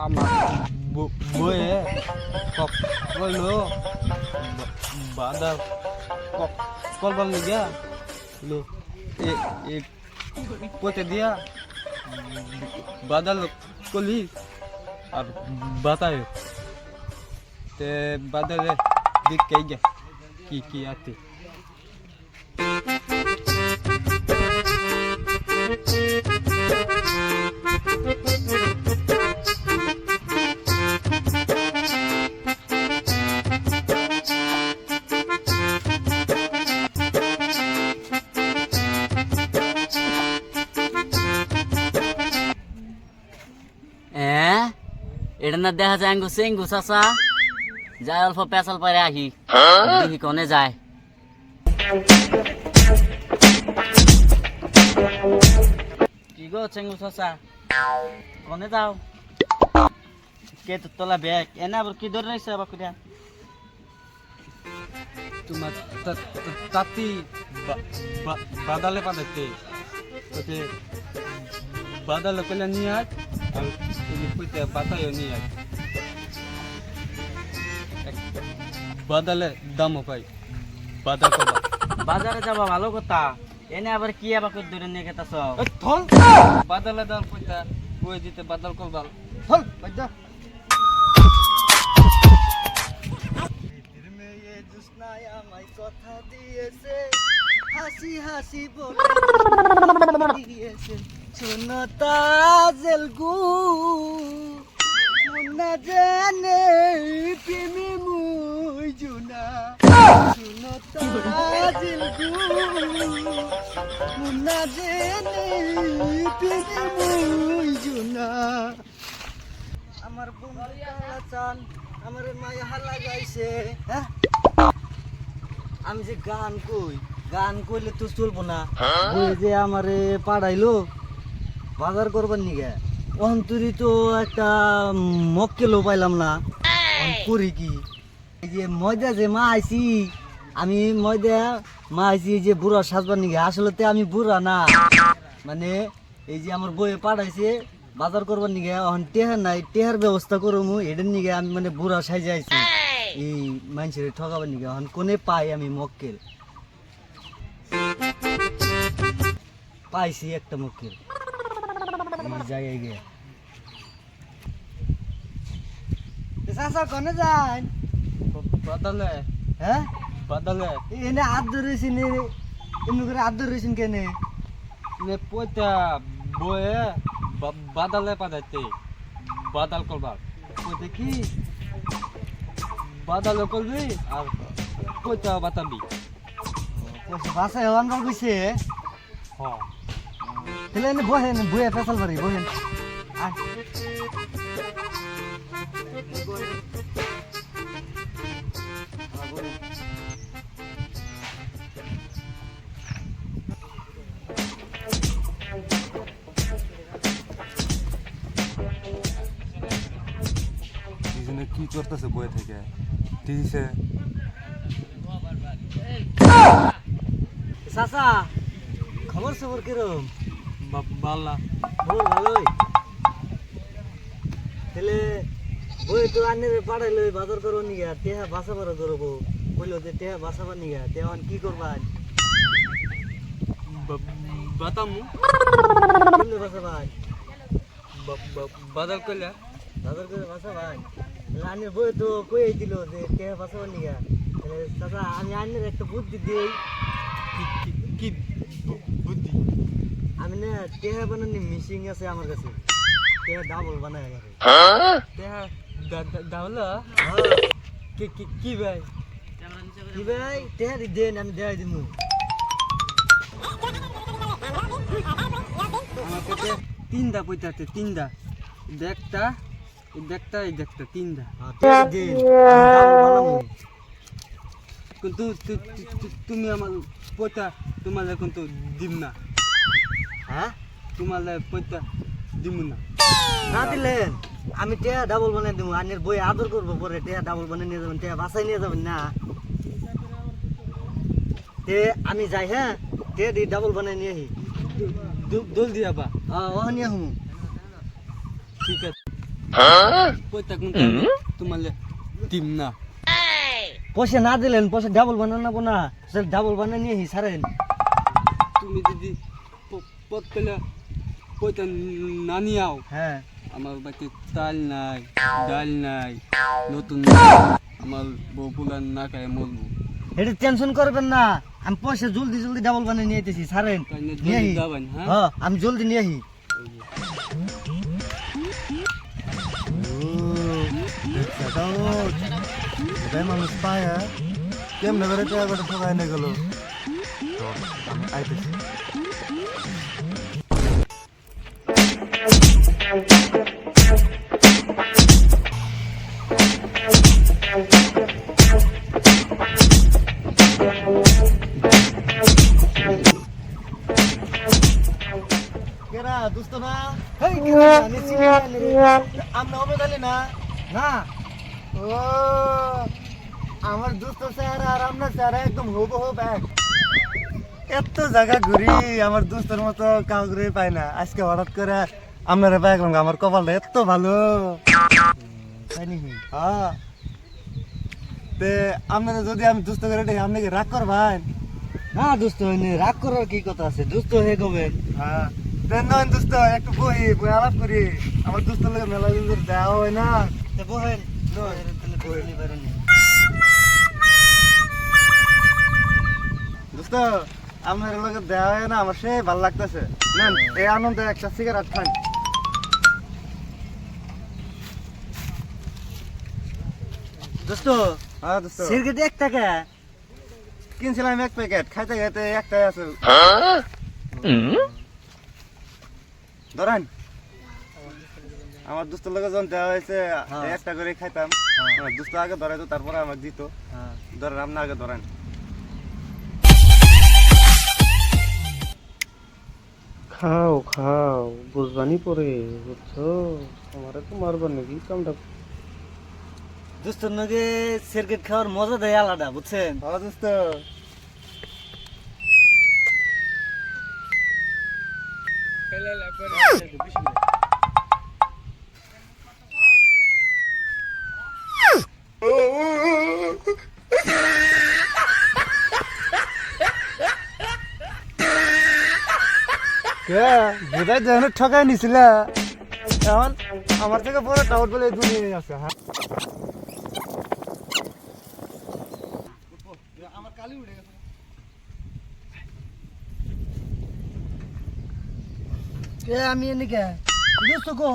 আমার ব- বইয়ে ক- কইলো বাদার ক- করবার লিগা লো এ পচে দিয়া বাদাল কলি আর বাতায় তে বাদালে দিক কে কি কি আতে এটা না দেখা যায় আঙ্গু সেঙ্গু, চাচা। যায় অল্প পেঁচাল পারে আহি। দেখি কনে যায়। কি গো চেঙ্গু চাচা? কনে যাও? কে তো তোলা ব্যাগ? এনে আবার কি ধরে রয়েছে আবার কুড়িয়া তোমার তাতি বাদালে পাঠাতে ওতে বাদালে পেলে নিয়ে আয় তুমি পুঁতে বাতায়ও নিয়ে বাদালে দামও পাই বাদাল কবা বাজারে যাবা ভালো কথা। এনে আবার কি আবার কই ধরে নিয়ে গেতাছ? থল। বাদালে দাম পুঁতে বই দিতে বাদাল করবাল থল বাজা আমায় কথা দিয়েছে হাসি হাসি বলে দিয়েছে। মুন্না জানে প্রেমে মুই জুনা শোনো তাজেল গু। মুন্না জানে প্রেমে মুই জুনা আমার বন্ধু চান আমার মায়া হালা গাইছে। হ্যাঁ? আমি যে গান কই গান কইলে তো চলবো না। ওই যে আমারে পাড়াইলো। বাজার করবার নিগে। অন্তরি তো একটা মক্কেলও পাইলাম না। অন করি কি? এই যে ময়দা যে মা আইছি, আমি ময়দা মা আইছি যে বুড়া সাজবার নিগে। আসলে আমি বুড়া না। মানে এই যে আমার বইয়ে পাঠাইছে বাজার করবার নিগে এখন টেহার নাই, টেহার ব্যবস্থা করব এটার নিগে আমি মানে বুড়া সাইজে আইছি। এই মানুষের ঠকাবার নিগে এখন কোনে পাই আমি মক্কেল? পাইছি একটা মক্কেল। জায়গায় গিয়ে। চাষা কনে যান? বাদালে। হ্যাঁ? বাদালে। এনে হাত ধরেছেন এমনি করে হাত ধরেছেন কেনে? নে পুঁতে বইয়ে বা- বাদালে পাঠাতে বাদাল করবার। ওতে কি? বাদালে করবি আর পুঁতে বাতাবি। বাসায় আমরা কইছে? হ্যাঁ। তাহলে এনে বহেন বয়ে ফেসাল বাড়ি বহেন কি করতেছে বয়ে থেকে? দিছে চাচা খবর সবর কিরম? বা- বালা খবর ভালোই তাহলে বই তো আনের পাড়াই লই বাজার করো নিগা তেহা বাসা বাড়া করব কইলো যে তেহা বাসা বার নিগা তেহা কি করবা বাতামু। কইলে বাসা ভাই বা- বা- বাদাল করলে বাজার করে বাসা ভাই আনের বই তো কই দিল যে তেহা বাসা বার নিগা? তাহলে চাচা আমি আনের একটা বুদ্ধি দিই। কি- আমি না তেহা বানানি মিশিং আছে আমার কাছে। তেহা ডাবল বানাই আমার দেহা দা- দা- কি কি- কি ভাই? কি ভাই? দি দেন আমি দেখাই দিমু। আমার কাছে তিনটা পয়সাতে তিনটা। দেখটা দেখটা এই দেখটা তিনটা। হ্যাঁ, ডাবল কিন্তু তুমি আমার পয়সা তোমার কিন্তু দিম না। হ্যাঁ? তোমার পয়সা দিব না। না দিলেন আমি টেয়া ডাবল বানাই দেবো আনের বই আদর করব পরে টেয়া ডাবল বানিয়ে নিয়ে যাবেন টেয়া বাসায় নিয়ে যাবেন না। তে আমি যাই হ্যাঁ? তে দি ডাবল বানাই নিয়ে আহি। দোল দিয়া বা হ্যাঁ ওহ নিয়ে হুম ঠিক আছে। পয়সা কোন তোমার দিম না। পয়সা না দিলেন পয়সা ডাবল বানানো না। ডাবল বানিয়ে নিয়ে সারেন তুমি যদি পথ পেলে পয়সা না নিয়াও হ্যাঁ। আমার বাড়িতে চাল নাই ডাল নাই নতুন আমার বউ পুলার না খায় মরবো। এটা টেনশন করবেন না আমি পয়সা জলদি জলদি ডাবল বানিয়ে নিয়ে যেতেছি সারেন নিয়ে আহি। হ্যাঁ? হ্যাঁ আমি জলদি নিয়ে আহি। মানুষ পায় কেমনে করে টাকা করে ঠকাই নিয়ে গেল? আইতেছি। আমরা হবে আমার দুস্ত স্যার আর আপনার স্যার একদম হব হোক এক এত জায়গা ঘুরি, আমার দুস্তর মতো কাউ ঘুরে পাই না। আজকে হঠাৎ করে আপনারা পাই গেলাম আমার কপালটা এত ভালো। হ্যাঁ। তে আপনারা যদি আমি দুস্থ করে দেখি আপনি কি রাগ করবেন? না দুস্থ হয়নি রাগ করার কি কথা আছে? দুস্থ হয়ে গবে হ্যাঁ। নয় দুস্থ একটু বই বই আলাপ করি। আমার দুস্থ লোক মেলা দিন ধরে দেওয়া হয় না। বহেন দোস্ত আপনার লোকে দেওয়া হয় না আমার সেই ভালো লাগতেছে। এই আনন্দে একটা সিগারেট খান। দোস্ত হ্যাঁ দোস্ত। সিগারেট এক টাকা। কিনছিলাম এক প্যাকেট খাইতে খাইতে একটাই আছে। ধরেন আমার দুস্থ লোকে যখন দেওয়া হয়েছে একটা করে খাইতাম। আমার দুস্থ আগে ধরাইতো তারপরে আমার দিত। ধরেন আপনি আগে ধরেন। খাও খাও বুঝবানি পরে বুঝছ? আমারে তো মারবার নাকি কামটা দোস্তর নগে সিগারেট খাওয়ার মজা দেয় আলাদা বুঝছেন? হ্যাঁ দোস্ত। বোধহয় যেন ঠকাই নিছিল? এখন আমার থেকে বড় টাউট বলে দুনিয়া আছে হ্যাঁ? কে আমি এদিকে। দোস্ত কো।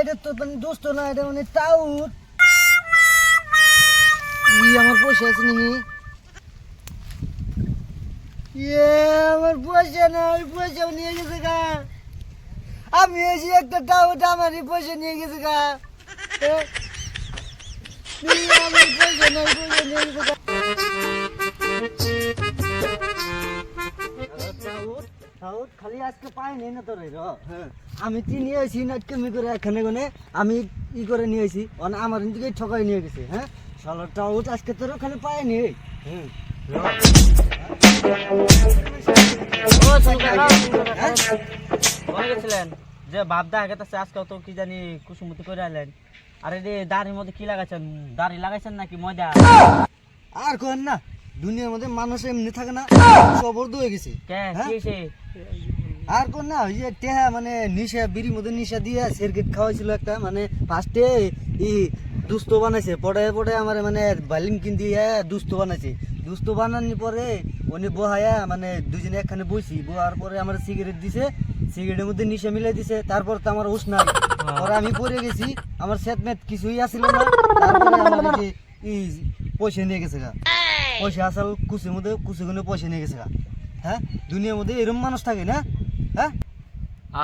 এটা তো মানে দোস্ত না, এটা মানে টাউট। আমার পয়সা আছে নি ইয়ে আমার পয়সা নাই পয়সা নিয়ে গেছে গা। আমি এসে একটা টাউট, আমার পয়সা নিয়ে গেছে গা। আমার পয়সা নাই পয়সা নিয়ে গেছে গা। খালি আজকে পাইনি না তোর আমি কি নিয়ে আসি না কেমি করে এখানে কোনে আমি ই করে নিয়ে আসি অন আমার দিকে ঠকাই নিয়ে গেছে হ্যাঁ। শালো টাউট আজকে তোর খালি পাইনি হুম ও শুনুন গেছিলেন যে বাপদা আগে তো আজকাল তো কি জানি কুসুমতি করে আইলেন। আরে রে দাড়ির মধ্যে কি লাগাইছেন? দাড়ি লাগাইছেন নাকি ময়দা? আর কোন না দুনিয়ার মধ্যে মানুষ এমনি থাকে না সবর্দ হয়ে গেছে। হ্যাঁ? আর কোন না ওই যে টেহা মানে নিশা বিড়ির মধ্যে নিশা দিয়ে সিগারেট খাওয়াইছিল একটা মানে ফার্স্টে ই দুস্থ বানাইছে পড়ে পড়ে আমার মানে বালিম কিন দিয়ে দুস্থ বানাইছে। দুস্থ বানানোর পরে উনি বহায়া মানে দুজনে একখানে বসি বহার পরে আমার সিগারেট দিছে সিগারেটের মধ্যে নিশা মিলাই দিছে তারপর তো আমার উস নাই। পরে আমি পড়ে গেছি আমার সেটমেট কিছুই আসছিল না তারপরে আমার ই পয়সা নিয়ে গেছে গা। পয়সা আসল কুচির মধ্যে কুচি গুনে পয়সা নিয়ে গেছে গা। হ্যাঁ? দুনিয়ার মধ্যে এরকম মানুষ থাকে না? হ্যাঁ?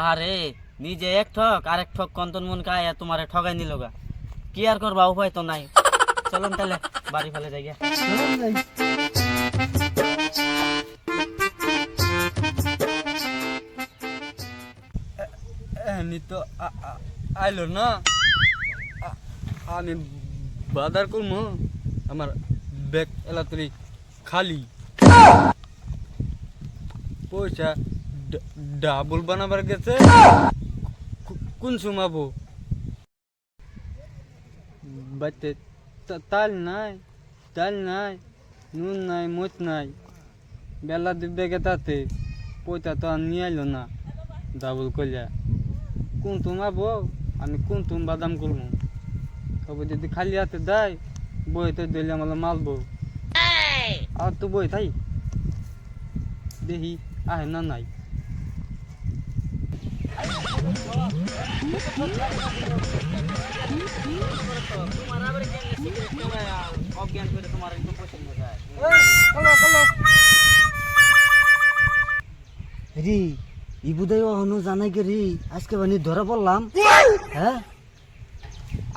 আরে নিজে এক ঠক আর এক ঠক কন্তন মন কায় তোমারে ঠগাই নিল গা। কি আর করবা উপায় তো নাই। চলুন তাহলে বাড়ি ফেলে যাই গিয়া। এমনি তো আইলো না। আমি বাজার করব আমার ব্যাগ এলাতরি খালি। পয়সা ডাবল বানাবার গেছে। কোন সুমাবো বাড়িতে তা- তাল নাই তাল নাই, নুন নাই মত নাই। বেলা দিবে গে তাতে পয়সা তো আর নিয়ে এলো না, ডাবল কইলা। কোন তুম আবো? আমি কোন তুম বাদাম করব তবে যদি খালি হাতে দেয় বই তো দিলে আমার মালবো আর তো বই থাই দেখি আহে না নাই। তোমার আবার কেন অজ্ঞান করে তোমার একটু পয়সা যায় রি ই বুধাই হনু জানাই কে রি আজকে বানি ধরা পড়লাম। হ্যাঁ?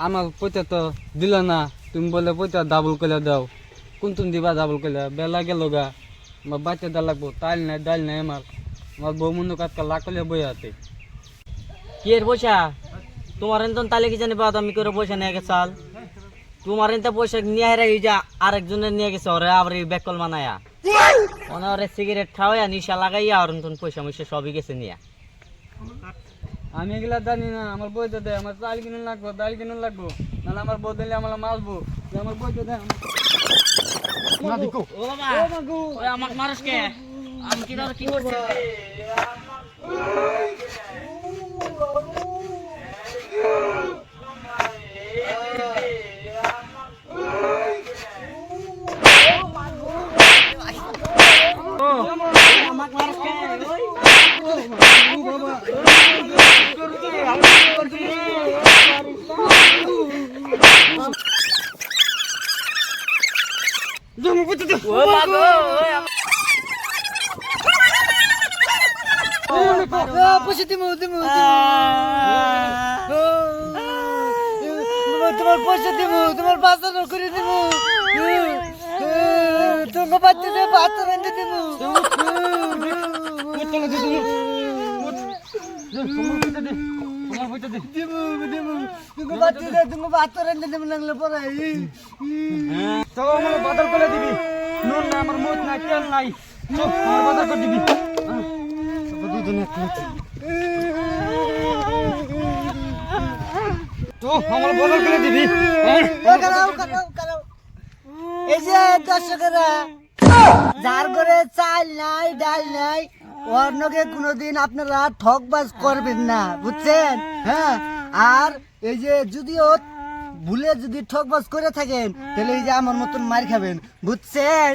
আমার পয়সা তো দিল না। তুমি বলে পয়সা ডাবল করে দাও। কোন তুমি দিবা ডাবল করে বেলা গেল গা। আমার বাচ্চা দা লাগবো। তাল নাই ডাল নাই আমার। আমার বউ মনে কাজকা লাকলে বই আছে। কি এর পয়সা? তোমার এনতন তালে কি জানি বাদামি করে পয়সা নিয়ে গেছে চাল তোমার এনতে পয়সা নিয়ে হেরে যা আরেকজনের নিয়ে গেছে ওরে আবার এই বেকল মানায়া। ওনে ওরে সিগারেট খাওয়াইয়া নিশা লাগাইয়া আর পয়সা ময়সা সবই গেছে নিয়া। আমি এগুলা জানি না আমার বই দেয় আমার চাল কিনে লাগবো ডাল কিনে লাগবো নাহলে আমার বউ দিলে আমার মারবো। আমার বই দেয় ও বাবা ওই আমাকে মানুষ কে? আমি কি করছি আমাকে মানুষ কে ওই পয়সা দিমু দিমু তোমার পয়সা দিমু তোমার বাজার করে দিমু। তোমার বাচ্চাদের বাচ্চা রেঁধে দিমু। বাচ্চাদের তুমি বাচ্চা রেঁধে দিমু লাগলে পরে তো আমার বাদল করে দিবি। নুন না আমার মুখ নাই তেল নাই। তো আমার বাদল করে দিবি। তো আমার বদল করে দিবি? কারাও কারাও কারাও এই যে দর্শকেরা যার ঘরে চাল নাই ডাল নাই অন্যকে কোনোদিন আপনারা ঠকবাজ করবেন না বুঝছেন? হ্যাঁ? আর এই যে যদিও ভুলে যদি ঠকবাজ করে থাকেন তাহলে এই যে আমার মতন মার খাবেন। বুঝছেন?